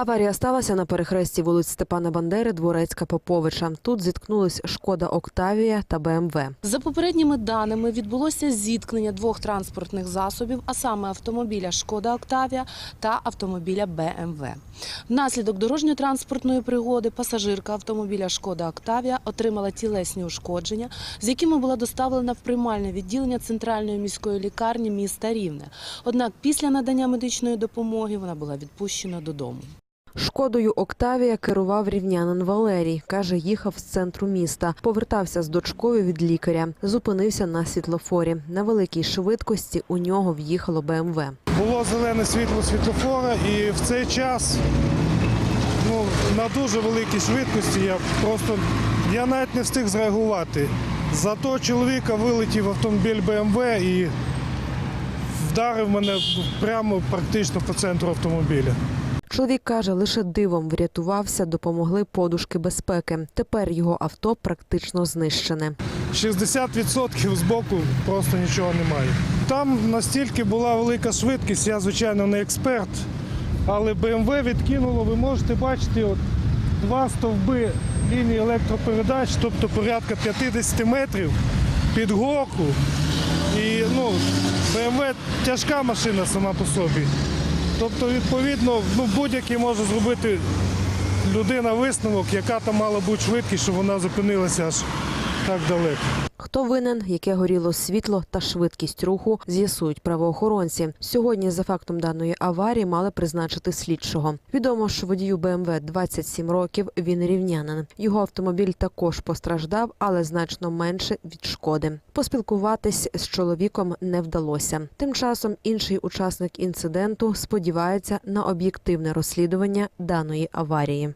Аварія сталася на перехресті вулиць Степана Бандери, Дворецька Поповича. Тут зіткнулись Шкода Октавія та БМВ. За попередніми даними відбулося зіткнення двох транспортних засобів, а саме автомобіля Шкода Октавія та автомобіля БМВ. Внаслідок дорожньо-транспортної пригоди пасажирка автомобіля Шкода Октавія отримала тілесні ушкодження, з якими була доставлена в приймальне відділення центральної міської лікарні міста Рівне. Однак після надання медичної допомоги вона була відпущена додому. Шкодою Октавія керував рівнянин Валерій. Каже, їхав з центру міста. Повертався з дочкою від лікаря. Зупинився на світлофорі. На великій швидкості у нього в'їхало БМВ. Було зелене світло світлофора, і в цей час ну, на дуже великій швидкості я просто я навіть не встиг зреагувати. Зато чоловіка вилетів автомобіль БМВ і вдарив мене прямо практично по центру автомобіля. Чоловік каже, лише дивом врятувався, допомогли подушки безпеки. Тепер його авто практично знищене. 60% з боку просто нічого немає. Там настільки була велика швидкість, я, звичайно, не експерт, але БМВ відкинуло, ви можете бачити, от два стовби лінії електропередач, тобто порядка 50 метрів під горку. І ну, БМВ тяжка машина сама по собі. Тобто, відповідно, ну, будь-який може зробити людина висновок, яка там мала бути швидкість, щоб вона зупинилася аж так далеко. Хто винен, яке горіло світло та швидкість руху, з'ясують правоохоронці. Сьогодні за фактом даної аварії мали призначити слідчого. Відомо, що водію БМВ 27 років. Він рівнянин. Його автомобіль також постраждав, але значно менше від шкоди. Поспілкуватись з чоловіком не вдалося. Тим часом інший учасник інциденту сподівається на об'єктивне розслідування даної аварії.